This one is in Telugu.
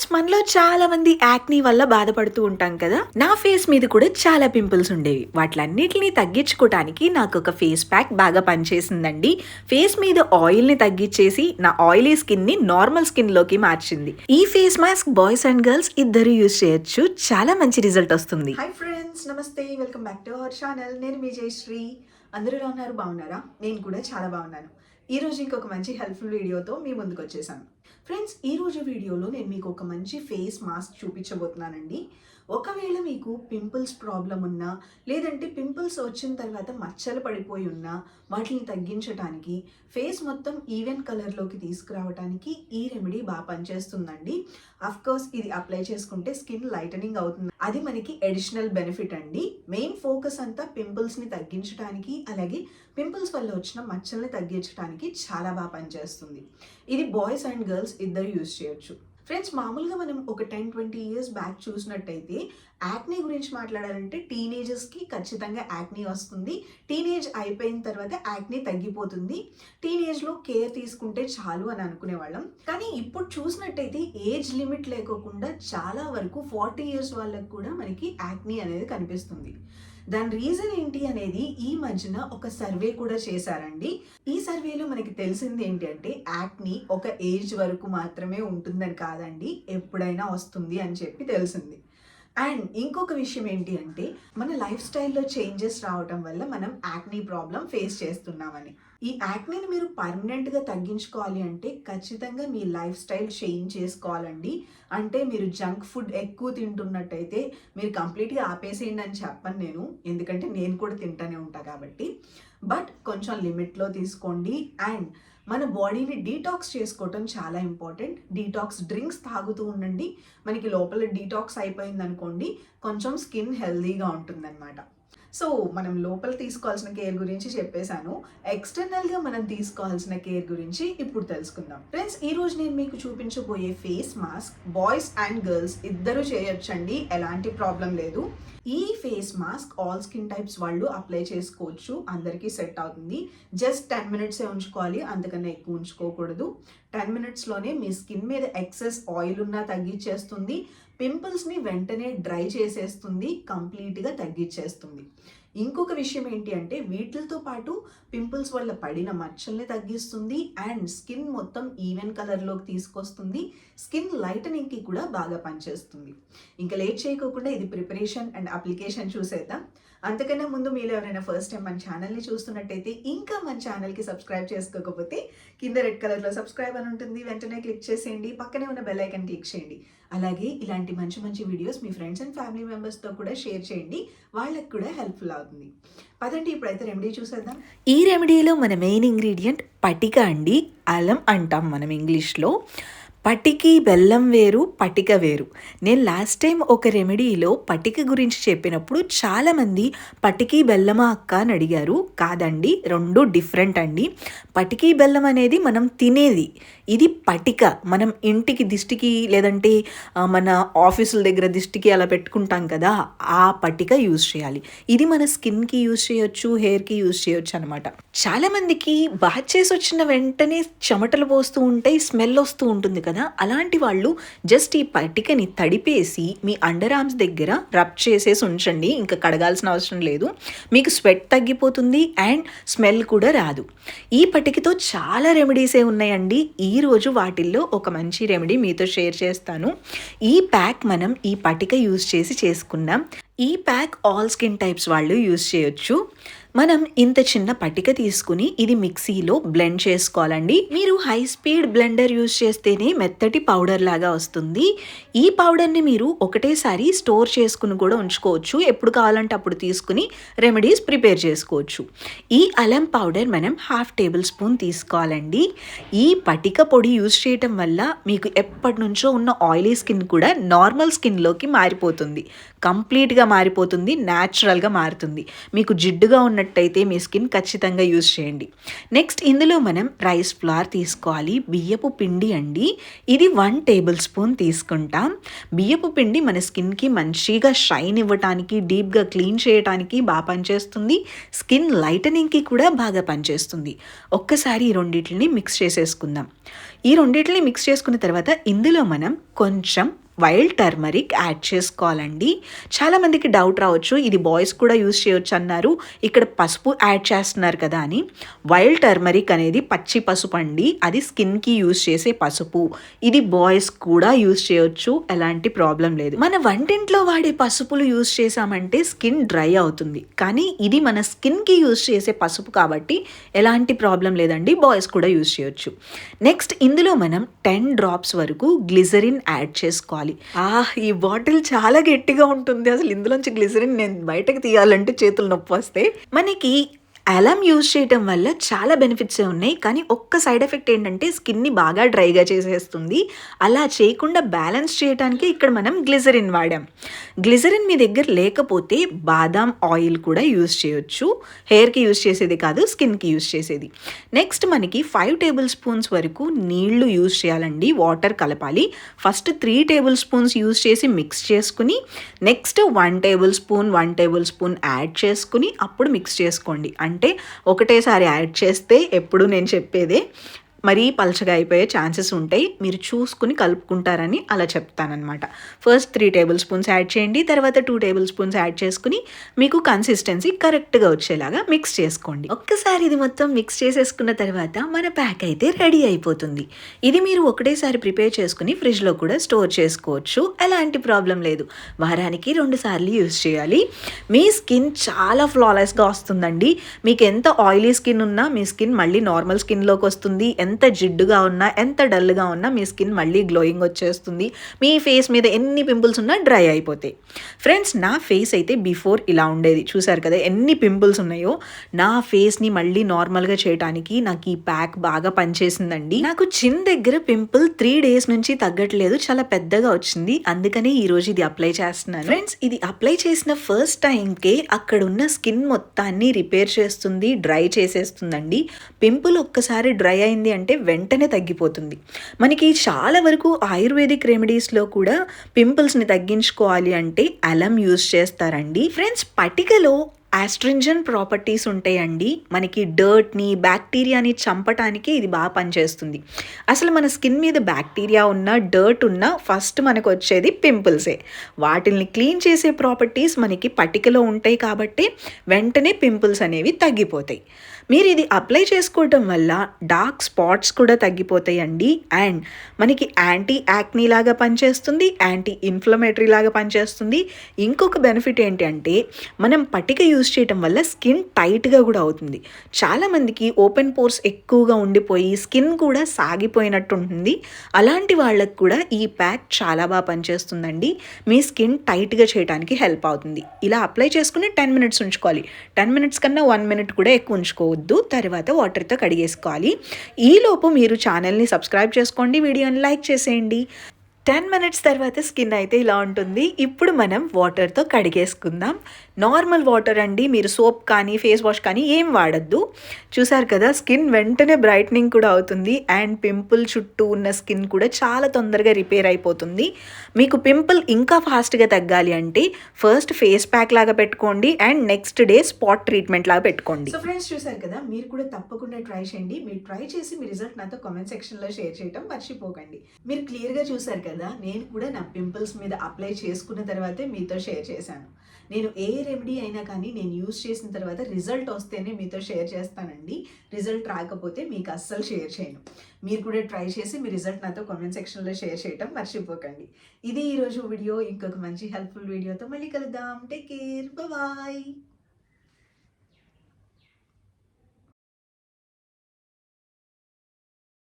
ఫ్రెండ్స్ మనలో చాలా మంది యాక్నీ వల్ల బాధపడుతూ ఉంటాం కదా? నా ఫేస్ మీద కూడా చాలా పింపుల్స్ ఉండేవి. వాటిలన్నిటిని తగ్గించుకోవటానికి నాకు ఒక ఫేస్ ప్యాక్ బాగా పనిచేసిందండి. ఫేస్ మీద ఆయిల్ని తగ్గించేసి నా ఆయిలీ స్కిన్ని నార్మల్ స్కిన్లోకి మార్చింది. ఈ face mask boys and girls ఇద్దరు యూజ్ చేయొచ్చు. చాలా మంచి రిజల్ట్ వస్తుంది. హాయ్ ఫ్రెండ్స్ నమస్తే. Welcome back to our channel నేను విజయశ్రీ అందరూ ఉన్నారు? బాగున్నారా? నేను కూడా చాలా బాగున్నాను. ఈ రోజు ఇంకొక మంచి హెల్ప్ఫుల్ వీడియోతో మీ ముందుకు వచ్చేసాను. ఫ్రెండ్స్ ఈ రోజు వీడియోలో నేను మీకు ఒక మంచి ఫేస్ మాస్క్ చూపించబోతున్నానండి. ఒకవేళ మీకు పింపుల్స్ ప్రాబ్లం ఉన్నా లేదంటే పింపుల్స్ వచ్చిన తర్వాత మచ్చలు పడిపోయి ఉన్నా వాటిని తగ్గించడానికి ఫేస్ మొత్తం ఈవెన్ కలర్లోకి తీసుకురావడానికి ఈ రెమెడీ బాగా పనిచేస్తుందండి. కోర్స్ ఇది అప్లై చేసుకుంటే స్కిన్ లైటనింగ్ అవుతుంది. అది మనకి అడిషనల్ బెనిఫిట్ అండి. మెయిన్ ఫోకస్ అంతా పింపుల్స్ని తగ్గించడానికి అలాగే పింపుల్స్ వల్ల వచ్చిన మచ్చల్ని తగ్గించడానికి చాలా బాగా పనిచేస్తుంది. ఇది బాయ్స్ అండ్ గర్ల్స్ ఇద్దరు యూజ్ చేయొచ్చు. ఫ్రెండ్స్ మామూలుగా మనం ఒక టెన్ ట్వంటీ ఇయర్స్ బ్యాక్ చూసినట్టయితే యాక్నీ గురించి మాట్లాడాలంటే టీనేజర్స్కి ఖచ్చితంగా యాక్నీ వస్తుంది. టీనేజ్ అయిపోయిన తర్వాత యాక్నీ తగ్గిపోతుంది. టీనేజ్లో కేర్ తీసుకుంటే చాలు అని అనుకునేవాళ్ళం. కానీ ఇప్పుడు చూసినట్టయితే ఏజ్ లిమిట్ లేకోకుండా చాలా వరకు ఫార్టీ ఇయర్స్ వాళ్ళకు కూడా మనకి యాక్నీ అనేది కనిపిస్తుంది. దాని రీజన్ ఏంటి అనేది ఈ మధ్యన ఒక సర్వే కూడా చేశారండి. ఈ సర్వేలో మనకి తెలిసింది ఏంటి అంటే యాక్ని ఒక ఏజ్ వరకు మాత్రమే ఉంటుందని కాదండి ఎప్పుడైనా వస్తుంది అని చెప్పి తెలిసింది. అండ్ ఇంకొక విషయం ఏంటి అంటే మన లైఫ్ స్టైల్లో చేంజెస్ రావటం వల్ల మనం యాక్నీ ప్రాబ్లం ఫేస్ చేస్తున్నామని. ఈ యాక్నీని మీరు పర్మనెంట్గా తగ్గించుకోవాలి అంటే ఖచ్చితంగా మీ లైఫ్ స్టైల్ చేంజ్ చేసుకోవాలండి. అంటే మీరు జంక్ ఫుడ్ ఎక్కువ తింటున్నట్టయితే మీరు కంప్లీట్గా ఆపేసేయండి అని చెప్పను నేను. ఎందుకంటే నేను కూడా తింటానే ఉంటా కాబట్టి. బట్ కొంచెం లిమిట్లో తీసుకోండి. అండ్ మన బాడీని డీటాక్స్ చేసుకోవటం చాలా ఇంపార్టెంట్ డీటాక్స్ డ్రింక్స్ తాగుతూ ఉండండి. మనకి లోపల డీటాక్స్ అయిపోయింది అనుకోండి కొంచెం స్కిన్ హెల్దీగా ఉంటుందన్నమాట. సో మనం లోపల తీసుకోవాల్సిన కేర్ గురించి చెప్పేశాను. ఎక్స్టర్నల్గా మనం తీసుకోవాల్సిన కేర్ గురించి ఇప్పుడు తెలుసుకుందాం. ఫ్రెండ్స్ ఈ రోజు నేను మీకు చూపించబోయే face mask boys and girls ఇద్దరు చేయొచ్చండి. ఎలాంటి ప్రాబ్లం లేదు. ఈ face mask all skin types వాళ్ళు అప్లై చేసుకోవచ్చు. అందరికీ సెట్ అవుతుంది. జస్ట్ టెన్ మినిట్సే ఉంచుకోవాలి. అంతకన్నా ఎక్కువ ఉంచుకోకూడదు. టెన్ మినిట్స్లోనే మీ స్కిన్ మీద ఎక్సెస్ ఆయిల్ ఉన్నా తగ్గించేస్తుంది. పింపుల్స్ని వెంటనే డ్రై చేసేస్తుంది కంప్లీట్గా తగ్గించేస్తుంది. ఇంకొక విషయం ఏంటి అంటే వీటితో పాటు పింపుల్స్ వల్ల పడిన మచ్చల్ని తగ్గిస్తుంది అండ్ స్కిన్ మొత్తం ఈవెన్ కలర్లోకి తీసుకొస్తుంది స్కిన్ లైటనింగ్కి కూడా బాగా పనిచేస్తుంది. ఇంకా లేట్ చేయకోకుండా ఇది ప్రిపరేషన్ అండ్ అప్లికేషన్ చూసేద్దాం. అంతకన్నా ముందు మీరు ఎవరైనా ఫస్ట్ టైం మన ఛానల్ని చూస్తున్నట్టయితే ఇంకా మన ఛానల్కి సబ్స్క్రైబ్ చేసుకోకపోతే కింద రెడ్ కలర్లో సబ్స్క్రైబ్ అని ఉంటుంది. వెంటనే క్లిక్ చేసేయండి. పక్కనే ఉన్న బెల్ ఐకన్ క్లిక్ చేయండి. అలాగే ఇలాంటి మంచి మంచి వీడియోస్ మీ ఫ్రెండ్స్ అండ్ ఫ్యామిలీ మెంబర్స్తో కూడా షేర్ చేయండి. వాళ్ళకి కూడా హెల్ప్ఫుల్ అవుతుంది. పదండి ఇప్పుడైతే రెమెడీ చూసేద్దాం. ఈ రెమెడీలో మన మెయిన్ ఇంగ్రీడియంట్ పటిక అండి. అలం అంటాం మనం ఇంగ్లీష్లో పటికి బెల్లం వేరు పటిక వేరు. నేను లాస్ట్ టైం ఒక రెమెడీలో పటిక గురించి చెప్పినప్పుడు చాలామంది పటికి బెల్లమా అక్క అని అడిగారు. కాదండి రెండు డిఫరెంట్ అండి. పటికి బెల్లం అనేది మనం తినేది. ఇది పటిక. మనం ఇంటికి దిష్టికి లేదంటే మన ఆఫీసుల దగ్గర దిష్టికి అలా పెట్టుకుంటాం కదా ఆ పటిక యూజ్ చేయాలి. ఇది మన స్కిన్కి యూజ్ చేయొచ్చు హెయిర్కి యూజ్ చేయొచ్చు అనమాట చాలామందికి బాత్ చేసి వచ్చిన వెంటనే చెమటలు పోస్తూ ఉంటాయి స్మెల్ వస్తూ ఉంటుంది కదా? అలాంటి వాళ్ళు జస్ట్ ఈ పటికని తడిపేసి మీ అండర్ ఆర్మ్స్ దగ్గర రబ్ చేసేసి ఉంచండి. ఇంకా కడగాల్సిన అవసరం లేదు. మీకు స్వెట్ తగ్గిపోతుంది అండ్ స్మెల్ కూడా రాదు. ఈ పటికతో చాలా రెమెడీసే ఉన్నాయండి. ఈ రోజు వాటిల్లో ఒక మంచి రెమెడీ మీతో షేర్ చేస్తాను. ఈ ప్యాక్ మనం ఈ పటిక యూజ్ చేసి చేసుకున్నాం. ఈ ప్యాక్ ఆల్ స్కిన్ టైప్స్ వాళ్ళు యూజ్ చేయొచ్చు. మనం ఇంత చిన్న పట్టిక తీసుకుని ఇది మిక్సీలో బ్లెండ్ చేసుకోవాలండి. మీరు హై స్పీడ్ బ్లెండర్ యూజ్ చేస్తేనే మెత్తటి పౌడర్ లాగా వస్తుంది. ఈ పౌడర్ని మీరు ఒకటేసారి స్టోర్ చేసుకుని కూడా ఉంచుకోవచ్చు. ఎప్పుడు కావాలంటే అప్పుడు తీసుకుని రెమెడీస్ ప్రిపేర్ చేసుకోవచ్చు. ఈ అలం పౌడర్ మనం హాఫ్ టేబుల్ స్పూన్ తీసుకోవాలండి. ఈ పటిక పొడి యూజ్ చేయటం వల్ల మీకు ఎప్పటి నుంచో ఉన్న ఆయిలీ స్కిన్ కూడా నార్మల్ స్కిన్లోకి మారిపోతుంది. కంప్లీట్గా మారిపోతుంది న్యాచురల్గా మారుతుంది. మీకు జిడ్డుగా ఉన్న ఉన్నట్టయితే మీ స్కిన్ ఖచ్చితంగా యూజ్ చేయండి. నెక్స్ట్ ఇందులో మనం రైస్ ఫ్లార్ తీసుకోవాలి. బియ్యపు పిండి అండి. ఇది వన్ టేబుల్ స్పూన్ తీసుకుంటాం. బియ్యపు పిండి మన స్కిన్కి మంచిగా షైన్ ఇవ్వటానికి డీప్గా క్లీన్ చేయడానికి బాగా పనిచేస్తుంది. స్కిన్ లైటనింగ్కి కూడా బాగా పనిచేస్తుంది. ఒక్కసారి ఈ రెండింటిని మిక్స్ చేసేసుకుందాం. ఈ రెండింటిని మిక్స్ చేసుకున్న తర్వాత ఇందులో మనం కొంచెం వైల్డ్ టర్మరిక్ యాడ్ చేసుకోవాలండి. చాలామందికి డౌట్ రావచ్చు ఇది బాయ్స్ కూడా యూజ్ చేయొచ్చు అన్నారు. ఇక్కడ పసుపు యాడ్ చేస్తున్నారు కదా అని. వైల్డ్ టర్మరిక్ అనేది పచ్చి పసుపు అండి. అది స్కిన్కి యూజ్ చేసే పసుపు. ఇది బాయ్స్ కూడా యూస్ చేయొచ్చు ఎలాంటి ప్రాబ్లం లేదు. మన వంటింట్లో వాడే పసుపులు యూస్ చేసామంటే స్కిన్ డ్రై అవుతుంది. కానీ ఇది మన స్కిన్కి యూస్ చేసే పసుపు కాబట్టి ఎలాంటి ప్రాబ్లం లేదండి. బాయ్స్ కూడా యూజ్ చేయొచ్చు. నెక్స్ట్ ఇందులో మనం టెన్ డ్రాప్స్ వరకు గ్లిజరిన్ యాడ్ చేసుకోవాలి. ఆ ఈ బాటిల్ చాలా గట్టిగా ఉంటుంది. అసలు ఇందులోంచి గ్లిసరిన్ నేను బయటకు తీయాలంటే చేతులు నొప్పి వస్తే. మనకి అలం యూజ్ చేయటం వల్ల చాలా బెనిఫిట్సే ఉన్నాయి. కానీ ఒక్క సైడ్ ఎఫెక్ట్ ఏంటంటే స్కిన్ని బాగా డ్రైగా చేసేస్తుంది. అలా చేయకుండా బ్యాలెన్స్ చేయడానికి ఇక్కడ మనం గ్లిజరిన్ వాడాం. గ్లిజరిన్ మీ దగ్గర లేకపోతే బాదాం ఆయిల్ కూడా యూజ్ చేయొచ్చు. హెయిర్కి యూజ్ చేసేది కాదు స్కిన్కి యూజ్ చేసేది. నెక్స్ట్ మనకి ఫైవ్ టేబుల్ స్పూన్స్ వరకు నీళ్ళు యూజ్ చేయాలండి. వాటర్ కలపాలి. First three tablespoons use చేసి మిక్స్ చేసుకుని next one tablespoon one tablespoon add చేసుకుని అప్పుడు మిక్స్ చేసుకోండి. అంటే ఒకటేసారి యాడ్ చేస్తే ఎప్పుడు నేను చెప్పేదే. మరీ పలచగా అయిపోయే ఛాన్సెస్ ఉంటాయి. మీరు చూసుకుని కలుపుకుంటారని అలా చెప్తానమాట first three tablespoons add చేయండి. తర్వాత టూ టేబుల్ స్పూన్స్ యాడ్ చేసుకుని మీకు కన్సిస్టెన్సీ కరెక్ట్గా వచ్చేలాగా మిక్స్ చేసుకోండి. ఒక్కసారి ఇది మొత్తం మిక్స్ చేసేసుకున్న తర్వాత మన ప్యాక్ అయితే రెడీ అయిపోతుంది. ఇది మీరు ఒకటేసారి ప్రిపేర్ చేసుకుని ఫ్రిడ్జ్లో కూడా స్టోర్ చేసుకోవచ్చు. ఎలాంటి ప్రాబ్లం లేదు. వారానికి రెండు సార్లు యూజ్ చేయాలి. మీ స్కిన్ చాలా ఫ్లాలెస్గా వస్తుందండి. మీకు ఎంత ఆయిలీ స్కిన్ ఉన్నా మీ స్కిన్ మళ్ళీ నార్మల్ స్కిన్లోకి వస్తుంది. ఎంత ఎంత జిడ్డుగా ఉన్నా ఎంత డల్గా ఉన్నా మీ స్కిన్ మళ్ళీ గ్లోయింగ్ వచ్చేస్తుంది. మీ ఫేస్ మీద ఎన్ని పింపుల్స్ ఉన్నా డ్రై అయిపోతాయి. ఫ్రెండ్స్ నా ఫేస్ అయితే బిఫోర్ ఇలా ఉండేది. చూసారు కదా ఎన్ని పింపుల్స్ ఉన్నాయో. నా ఫేస్ని మళ్ళీ నార్మల్గా చేయడానికి నాకు ఈ ప్యాక్ బాగా పనిచేసిందండి. నాకు చిన్ దగ్గర పింపుల్ త్రీ డేస్ నుంచి తగ్గట్లేదు. చాలా పెద్దగా వచ్చింది. అందుకనే ఈరోజు ఇది అప్లై చేస్తున్నాను. ఫ్రెండ్స్ ఇది అప్లై చేసిన ఫస్ట్ టైంకే అక్కడ ఉన్న స్కిన్ మొత్తాన్ని రిపేర్ చేస్తుంది డ్రై చేసేస్తుందండి. పింపుల్ ఒక్కసారి డ్రై అయింది అంటే వెంటనే తగ్గిపోతుంది. మనకి చాలా వరకు ఆయుర్వేదిక్ రెమెడీస్లో కూడా పింపుల్స్ని తగ్గించుకోవాలి అంటే అలం యూజ్ చేస్తారండి. ఫ్రెండ్స్ పటికలో ఆస్ట్రింజన్ ప్రాపర్టీస్ ఉంటాయండి. మనకి డర్ట్ని బ్యాక్టీరియాని చంపటానికి ఇది బాగా పనిచేస్తుంది. అసలు మన స్కిన్ మీద బ్యాక్టీరియా ఉన్న డర్ట్ ఉన్న ఫస్ట్ మనకు వచ్చేది పింపుల్సే. వాటిల్ని క్లీన్ చేసే ప్రాపర్టీస్ మనకి పటికలో ఉంటాయి కాబట్టి వెంటనే పింపుల్స్ అనేవి తగ్గిపోతాయి. మీరు ఇది అప్లై చేసుకోవటం వల్ల డార్క్ స్పాట్స్ కూడా తగ్గిపోతాయండి. అండ్ మనకి యాంటీ యాక్నీ లాగా పనిచేస్తుంది యాంటీ ఇన్ఫ్లమేటరీ లాగా పనిచేస్తుంది. ఇంకొక బెనిఫిట్ ఏంటి అంటే మనం పటిక యూస్ చేయటం వల్ల స్కిన్ టైట్గా కూడా అవుతుంది. చాలామందికి ఓపెన్ పోర్స్ ఎక్కువగా ఉండిపోయి స్కిన్ కూడా సాగిపోయినట్టు ఉంటుంది. అలాంటి వాళ్ళకు కూడా ఈ ప్యాక్ చాలా బాగా పనిచేస్తుందండి. మీ స్కిన్ టైట్గా చేయడానికి హెల్ప్ అవుతుంది. ఇలా అప్లై చేసుకుని టెన్ మినిట్స్ ఉంచుకోవాలి. టెన్ మినిట్స్ కన్నా వన్ మినిట్ కూడా ఎక్కువ ఉంచుకోవద్దు. తర్వాత వాటర్తో కడిగేసుకోవాలి. ఈలోపు మీరు ఛానల్ని సబ్స్క్రైబ్ చేసుకోండి వీడియోని లైక్ చేసేయండి. టెన్ మినిట్స్ తర్వాత స్కిన్ అయితే ఇలా ఉంటుంది. ఇప్పుడు మనం వాటర్తో కడిగేసుకుందాం. నార్మల్ వాటర్ అండి. మీరు సోప్ కానీ ఫేస్ వాష్ కానీ ఏం వాడద్దు. చూసారు కదా స్కిన్ వెంటనే బ్రైట్నింగ్ కూడా అవుతుంది. అండ్ పింపుల్ చుట్టూ ఉన్న స్కిన్ కూడా చాలా తొందరగా రిపేర్ అయిపోతుంది. మీకు పింపుల్ ఇంకా ఫాస్ట్గా తగ్గాలి అంటే ఫస్ట్ ఫేస్ ప్యాక్ లాగా పెట్టుకోండి. And next day spot treatment లాగా పెట్టుకోండి. సో ఫ్రెండ్స్ చూసారు కదా మీరు కూడా తప్పకుండా ట్రై చేయండి. మీరు ట్రై చేసి మీ రిజల్ట్ నాతో కామెంట్ సెక్షన్లో షేర్ చేయడం మర్చిపోకండి. మీరు క్లియర్గా చూసారు కదా కదా నేను కూడా నా పింపుల్స్ మీద అప్లై చేసుకున్న తర్వాతే మీతో షేర్ చేశాను. నేను ఏ రెమెడీ అయినా కానీ నేను యూస్ చేసిన తర్వాత రిజల్ట్ వస్తేనే మీతో షేర్ చేస్తానండి. రిజల్ట్ రాకపోతే మీకు అస్సలు షేర్ చేయను. మీరు కూడా ట్రై చేసి మీ రిజల్ట్ నాతో కామెంట్ సెక్షన్లో షేర్ చేయటం మర్చిపోకండి. ఇది ఈరోజు వీడియో. ఇంకొక మంచి హెల్ప్ఫుల్ వీడియోతో మళ్ళీ కలుద్దాం. Take care. బాయ్.